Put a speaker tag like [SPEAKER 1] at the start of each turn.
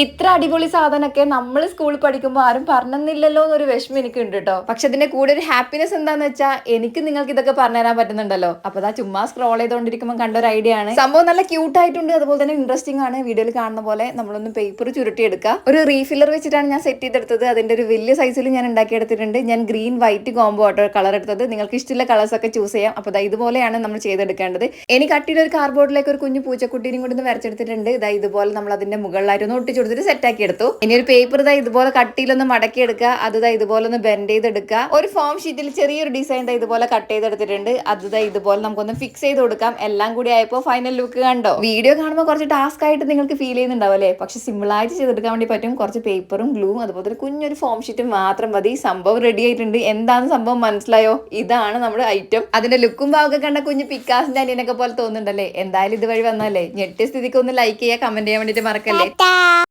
[SPEAKER 1] ഇത്ര അടിപൊളി സാധനമൊക്കെ നമ്മൾ സ്കൂളിൽ പഠിക്കുമ്പോൾ ആരും പറഞ്ഞെന്നില്ലല്ലോ എന്നൊരു വിഷമം എനിക്ക് ഉണ്ട് കേട്ടോ പക്ഷെ അതിന്റെ കൂടെ ഒരു ഹാപ്പിനെസ് എന്താന്ന് വെച്ചാൽ എനിക്ക് നിങ്ങൾക്ക് ഇതൊക്കെ പറഞ്ഞുതരാൻ പറ്റുന്നുണ്ടല്ലോ. അപ്പൊ അതാ ചുമ്മാ സ്ക്രോൾ ചെയ്തുകൊണ്ടിരിക്കുമ്പോൾ കണ്ട ഒരു ഐഡിയ ആണ്. സംഭവം നല്ല ക്യൂട്ട് ആയിട്ടുണ്ട്. അതുപോലെ തന്നെ ഇൻട്രസ്റ്റിംഗ് ആണ്. വീഡിയോയിൽ കാണുന്ന പോലെ നമ്മളൊന്ന് പേപ്പർ ചുരുട്ടി ചുരുട്ടിയെടുക്കുക ഒരു റീഫില്ലർ വെച്ചിട്ടാണ് ഞാൻ സെറ്റ് ചെയ്തെടുത്തത്. അതിന്റെ ഒരു വലിയ സൈസിൽ ഞാൻ ഉണ്ടാക്കിയെടുത്തിട്ടുണ്ട്. ഞാൻ ഗ്രീൻ വൈറ്റ് കോംബോ ആട്ടോ കളർ എടുത്തത്. നിങ്ങൾക്ക് ഇഷ്ടമുള്ള കളേഴ്സ് ഒക്കെ ചൂസ് ചെയ്യാം. അപ്പൊ ദാ ഇതുപോലെയാണ് നമ്മൾ ചെയ്തെടുക്കേണ്ടത്. എനിക്ക് കട്ടിയിൽ ഒരു കാർബോർഡിലേക്ക് ഒരു കുഞ്ഞു പൂച്ചക്കുട്ടീനും കൂടി ഒന്ന് വരച്ചെടുത്തിട്ടുണ്ട്. ഇതാ ഇതുപോലെ നമ്മൾ അതിന്റെ മുകളിലായിരുന്നു ഒട്ടിച്ചു കൊടുത്തിട്ട് സെറ്റ് ആക്കി എടുത്തു. ഇനി ഒരു പേപ്പർ ഇതാ ഇതുപോലെ കട്ടിയിലൊന്ന് മടക്കി എടുക്കുക. അത് ദാ ഇതുപോലെ ഒന്ന് ബെൻഡ് ചെയ്തെടുക്കുക. ഒരു ഫോം ഷീറ്റിൽ ചെറിയൊരു ഡിസൈൻ ഇതാ ഇതുപോലെ കട്ട് ചെയ്തെടുത്തിട്ടുണ്ട്. അത് ദാ ഇതുപോലെ നമുക്കൊന്ന് ഫിക്സ് ചെയ്ത് കൊടുക്കാം. എല്ലാം കൂടി ആയപ്പോൾ ഫൈനൽ ലുക്ക് കണ്ടോ? വീഡിയോ കാണുമ്പോൾ കുറച്ച് ടാസ്ക് ആയിട്ട് നിങ്ങൾക്ക് ഫീൽ ചെയ്യുന്നുണ്ടാവും അല്ലേ? പക്ഷെ സിമ്പിൾ ആയിട്ട് ചെയ്തെടുക്കാൻ വേണ്ടി പറ്റും. കുറച്ച് പേപ്പറും ഗ്ലൂവും അതുപോലെ തന്നെ കുഞ്ഞൊരു ഫോം ഷീറ്റ് മാത്രം മതി. സംഭവം റെഡി ആയിട്ടുണ്ട്. എന്താണ് സംഭവം മനസ്സിലായോ? ഇതാണ് നമ്മുടെ ഐറ്റം അതിന്റെ ലുക്കും ഭാഗമൊക്കെ കണ്ട കുഞ്ഞ് പിക്കാസിന്റെ അനിയനൊക്കെ പോലെ തോന്നുന്നുണ്ടല്ലേ? എന്തായാലും ഇതുവഴി വന്നാലേ ഞെട്ടിയ സ്ഥിതിക്ക് ഒന്ന് ലൈക്ക് ചെയ്യുക കമന്റ് ചെയ്യാൻ വേണ്ടിട്ട് മറക്കല്ലേ?